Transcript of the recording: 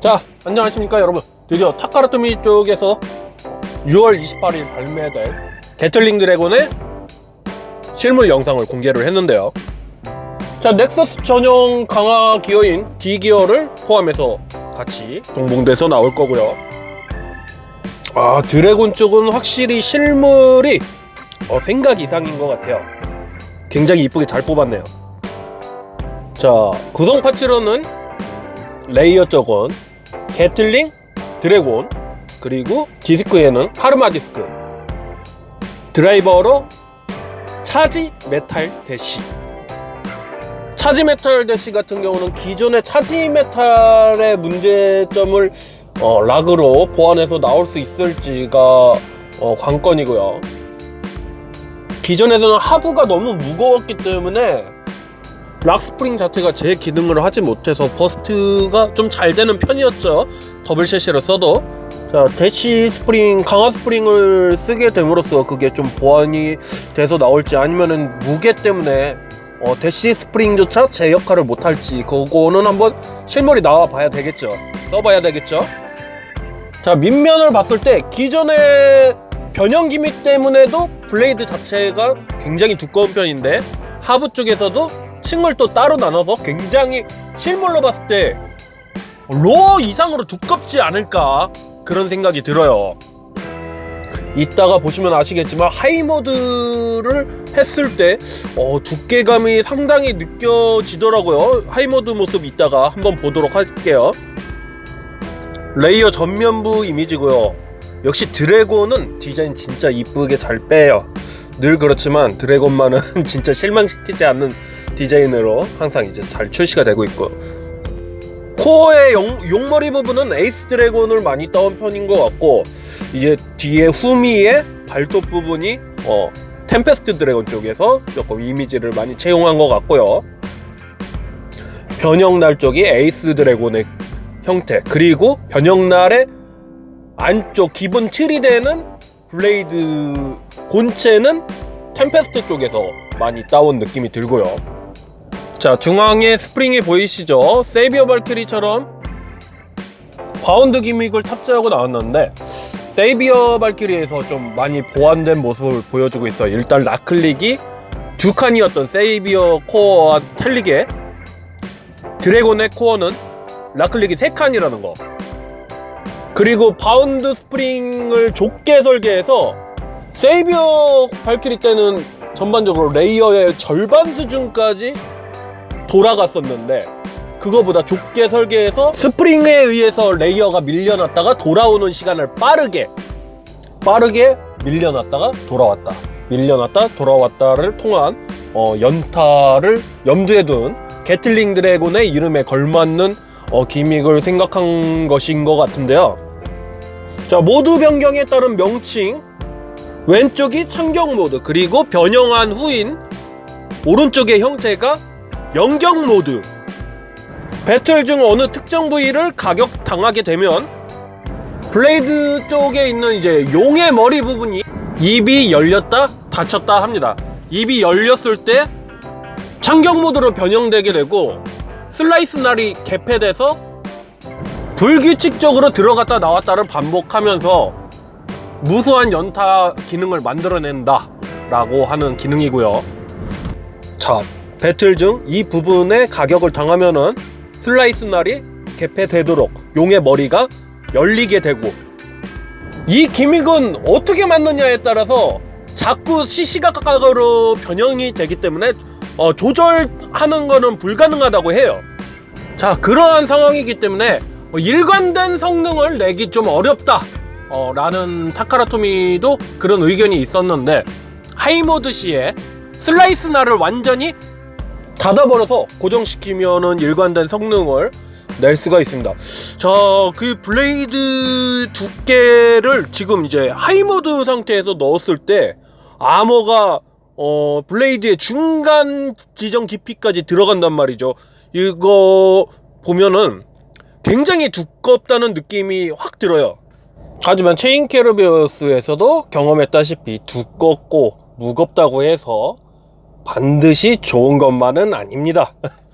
자, 안녕하십니까 여러분. 드디어 타카라토미 쪽에서 6월 28일 발매될 게틀링 드래곤의 실물 영상을 공개를 했는데요. 자, 넥서스 전용 강화 기어인 D 기어를 포함해서 같이 동봉돼서 나올 거고요. 아, 드래곤 쪽은 확실히 실물이 어, 생각 이상인 것 같아요. 굉장히 이쁘게 잘 뽑았네요. 자, 구성 파츠로는 레이어 쪽은 게틀링, 드래곤, 그리고 디스크에는 카르마 디스크, 드라이버로 차지 메탈 대시. 차지 메탈 대시 같은 경우는 기존의 차지 메탈의 문제점을 어, 락으로 보완해서 나올 수 있을지가 어, 관건이고요. 기존에서는 하부가 너무 무거웠기 때문에 락 스프링 자체가 제 기능을 하지 못해서 버스트가 좀 잘 되는 편이었죠. 더블 셰시를 써도. 자, 대시 스프링, 강화 스프링을 쓰게 됨으로써 그게 좀 보완이 돼서 나올지 아니면은 무게 때문에 어, 대시 스프링조차 제 역할을 못할지 그거는 한번 실물이 나와 봐야 되겠죠. 써봐야 되겠죠. 자, 밑면을 봤을 때 기존의 변형 기믹 때문에도 블레이드 자체가 굉장히 두꺼운 편인데 하부 쪽에서도 층을 또 따로 나눠서 굉장히 실물로 봤을 때 로어 이상으로 두껍지 않을까 그런 생각이 들어요. 이따가 보시면 아시겠지만 하이모드를 했을 때 어, 두께감이 상당히 느껴지더라고요. 하이모드 모습 이따가 한번 보도록 할게요. 레이어 전면부 이미지고요. 역시 드래곤은 디자인 진짜 이쁘게 잘 빼요. 늘 그렇지만 드래곤만은 진짜 실망시키지 않는 디자인으로 항상 이제 잘 출시가 되고 있고 코어의 용, 용머리 부분은 에이스 드래곤을 많이 따온 편인 것 같고 이제 뒤에 후미의 발톱 부분이 어, 템페스트 드래곤 쪽에서 조금 이미지를 많이 채용한 것 같고요 변형날 쪽이 에이스 드래곤의 형태 그리고 변형날의 안쪽 기본 틀이 되는 블레이드 본체는 템페스트 쪽에서 많이 따온 느낌이 들고요. 자 중앙에 스프링이 보이시죠? 세비어 발키리처럼 바운드 기믹을 탑재하고 나왔는데 세이비어 발키리에서 좀 많이 보완된 모습을 보여주고 있어요. 일단 라클릭이 두 칸이었던 세이비어 코어와 틀리게 드래곤의 코어는 라클릭이 세 칸이라는 거. 그리고 바운드 스프링을 좁게 설계해서 세이비어 발키리 때는 전반적으로 레이어의 절반 수준까지 돌아갔었는데 그거보다 좁게 설계해서 스프링에 의해서 레이어가 밀려났다가 돌아오는 시간을 빠르게 빠르게 밀려났다가 돌아왔다. 밀려났다 돌아왔다를 통한 어, 연타를 염두에 둔 게틀링 드래곤의 이름에 걸맞는 어, 기믹을 생각한 것인 것 같은데요. 자 모드 변경에 따른 명칭 왼쪽이 참경 모드 그리고 변형한 후인 오른쪽의 형태가 연경 모드. 배틀 중 어느 특정 부위를 가격 당하게 되면 블레이드 쪽에 있는 이제 용의 머리 부분이 입이 열렸다 닫혔다 합니다. 입이 열렸을 때 참경 모드로 변형되게 되고 슬라이스 날이 개폐돼서 불규칙적으로 들어갔다 나왔다를 반복하면서 무수한 연타 기능을 만들어낸다 라고 하는 기능이고요. 자 배틀 중 이 부분에 가격을 당하면은 슬라이스 날이 개폐되도록 용의 머리가 열리게 되고 이 기믹은 어떻게 맞느냐에 따라서 자꾸 시시각각으로 변형이 되기 때문에 어, 조절하는 거는 불가능하다고 해요. 자 그러한 상황이기 때문에 어, 일관된 성능을 내기 좀 어렵다 어, 라는 타카라토미도 그런 의견이 있었는데 하이모드 시에 슬라이스 날을 완전히 닫아버려서 고정시키면은 일관된 성능을 낼 수가 있습니다. 자, 그 블레이드 두께를 지금 이제 하이모드 상태에서 넣었을 때 아머가 어, 블레이드의 중간 지정 깊이까지 들어간단 말이죠. 이거 보면은 굉장히 두껍다는 느낌이 확 들어요. 하지만 체인 캐르비어스에서도 경험했다시피 두껍고 무겁다고 해서 반드시 좋은 것만은 아닙니다.